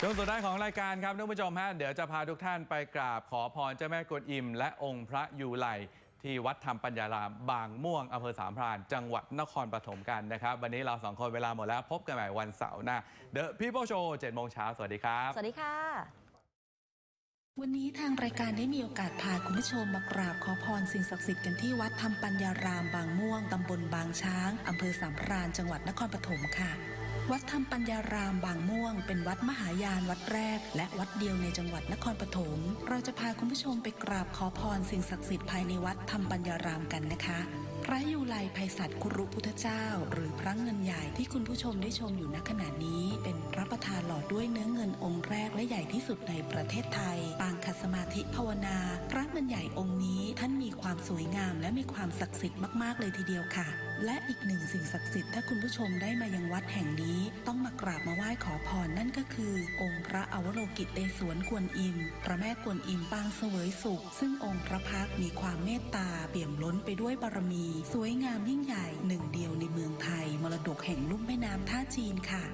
ช่วงสุดท้ายของรายการครับท่านผู้ชมฮะเดี๋ยวจะพาทุกท่านไปกราบขอพรเจ้าแม่กวนอิม และองค์พระยูไลที่วัดธรรมปัญญาราม บางม่วงอำเภอสามพรานจังหวัดนครปฐมกันนะครับ วันนี้เราสองคนเวลาหมดแล้ว พบกันใหม่วันเสาร์หน้า The People Show 7โมงเช้าสวัสดีครับ สวัสดีค่ะ วันนี้ทางรายการได้มีโอกาสพาคุณผู้ชมมากราบขอพรสิ่งศักดิ์สิทธิ์กันที่วัดธรรมปัญญารามบางม่วงตำบลบางช้างอำเภอสามพรานจังหวัดนครปฐมค่ะ วัดธรรมปัญญารามบางม่วง เป็นวัดมหายานวัดแรก และวัดเดียวในจังหวัดนครปฐมเราจะพาคุณผู้ชมไปกราบขอพรสิ่งศักดิ์สิทธิ์ภายในวัดธรรมปัญญารามกันนะคะพระยูไลภัยสัตว์คุรุพุทธเจ้า หรือพระเงินใหญ่ที่คุณผู้ชมได้ชมอยู่ณขณะนี้ เป็นพระประธานหล่อด้วยเนื้อเงินองค์แรกและใหญ่ที่สุดในประเทศไทย ปางคัสมาธิภาวนา พระเงินใหญ่องค์นี้ท่านมีความสวยงามและมีความศักดิ์สิทธิ์มากๆเลยทีเดียวค่ะ และอีกหนึ่งสิ่งศักดิ์สิทธิ์ถ้าคุณผู้ชมได้มายังวัดแห่งนี้ ต้องมากราบมาไหว้ขอพรนั่นก็คือ องค์พระอวโลกิตเตศวนกวนอิม พระแม่กวนอิมปางเสวยสุข ซึ่งองค์พระพักมีความเมตตาเปี่ยมล้นไปด้วยบารมี สวยงามยิ่งใหญ่หนึ่งเดียวในเมืองไทย มรดกแห่งลุ่มแม่น้ำท่าจีนค่ะ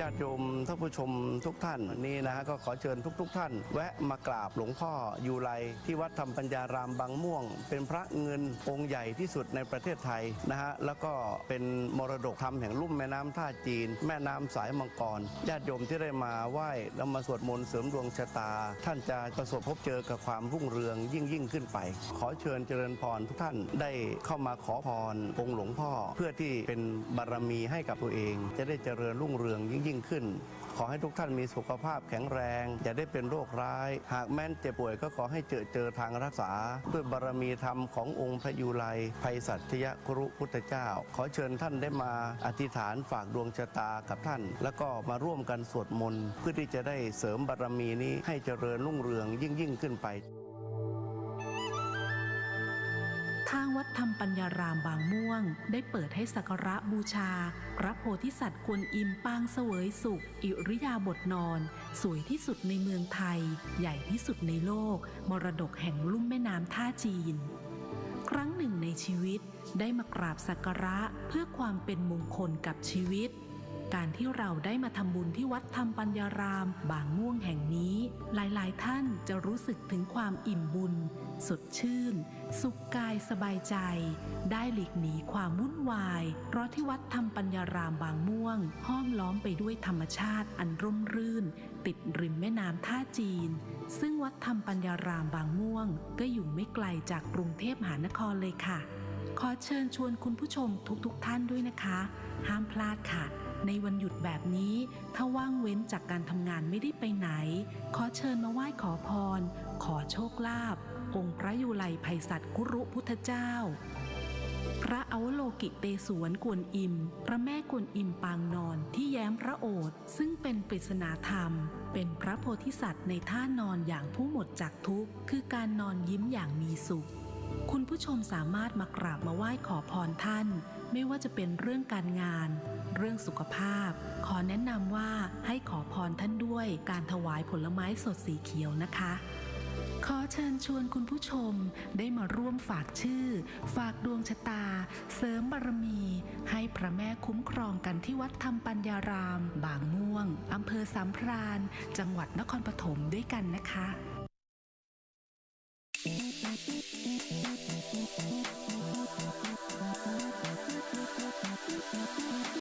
ญาติโยมท่านผู้ชมทุกท่านนี่นะฮะก็ขอเชิญทุกๆท่าน แวะมากราบหลวงพ่อยูไลที่วัดธรรมปัญญารามบางม่วง เป็นพระเงินองค์ใหญ่ที่สุดในประเทศไทยนะฮะแล้วก็เป็นมรดกธรรมแห่งลุ่มแม่น้ำท่าจีน แม่น้ำสายมังกรญาติโยมที่ได้มาไหว้แล้วมาสวดมนต์เสริมดวงชะตา ท่านจะประสบพบเจอกับความรุ่งเรืองยิ่งยิ่งขึ้นไป ขอเชิญเจริญพรทุกท่านได้เข้ามาขอพรองค์หลวงพ่อ เพื่อที่เป็นบารมีให้กับตัวเอง จะได้เจริญรุ่งเรืองยิ่งยิ่งขึ้น ขอให้ทุกท่านมีสุขภาพแข็งแรงอย่าได้เป็นโรคร้าย หากแม้นเจ็บป่วยก็ขอให้เจอเจอทางรักษา ด้วยบารมีธรรมขององค์พระยูไลภัยสัตยครุพุทธเจ้า ขอเชิญท่านได้มาอธิษฐานฝากดวงชะตากับท่าน แล้วก็มาร่วมกันสวดมนต์เพื่อที่จะได้เสริมบารมีนี้ให้เจริญรุ่งเรืองยิ่งยิ่งขึ้นไป ทางวัดธรรมปัญญารามบางม่วง ได้เปิดให้สักการะบูชา พระโพธิสัตว์กวนอิมปางเสวยสุข อิริยาบถนอน สวยที่สุดในเมืองไทย ใหญ่ที่สุดในโลก มรดกแห่งลุ่มแม่น้ำท่าจีน ครั้งหนึ่งในชีวิตได้มากราบสักการะเพื่อความเป็นมงคลกับชีวิต การที่เราได้มาทำบุญที่วัดธรรมปัญญาราม บางม่วงแห่งนี้ หลายๆ ท่านจะรู้สึกถึงความอิ่มบุญ สดชื่น สุขกายสบายใจ ได้หลีกหนีความวุ่นวาย เพราะที่วัดธรรมปัญญารามบางม่วง ห้อมล้อมไปด้วยธรรมชาติอันร่มรื่น ติดริมแม่น้ำท่าจีน ซึ่งวัดธรรมปัญญารามบางม่วง ก็อยู่ไม่ไกลจากกรุงเทพมหานครเลยค่ะ ขอเชิญชวนคุณผู้ชมทุกๆทท่านด้วยนะคะ ห้ามพลาดค่ะ ในวันหยุดแบบนี้ ถ้าว่างเว้นจากการทำงานไม่ได้ไปไหน ขอเชิญมาไหว้ขอพร ขอโชคลาภองค์พระยูไลภัยสัตว์กุรุพุทธเจ้า พระอวโลกิเตศวนกวนอิม พระแม่กวนอิมปางนอนที่แย้มพระโอษฐ์ซึ่งเป็นปริศนาธรรม เป็นพระโพธิสัตว์ในท่านอนอย่างผู้หมดจากทุกข์ คือการนอนยิ้มอย่างมีสุข คุณผู้ชมสามารถมากราบมาไหว้ขอพรท่าน ไม่ว่าจะเป็นเรื่องการงาน เรื่องสุขภาพ ขอแนะนำว่าให้ขอพรท่านด้วยการถวายผลไม้สดสีเขียวนะคะขอเชิญชวนคุณผู้ชมได้มาร่วมฝากชื่อ ฝากดวงชะตา เสริมบารมี ให้พระแม่คุ้มครองกันที่วัดธรรมปัญญาราม บางม่วงอำเภอสามพราน จังหวัดนครปฐมด้วยกันนะคะ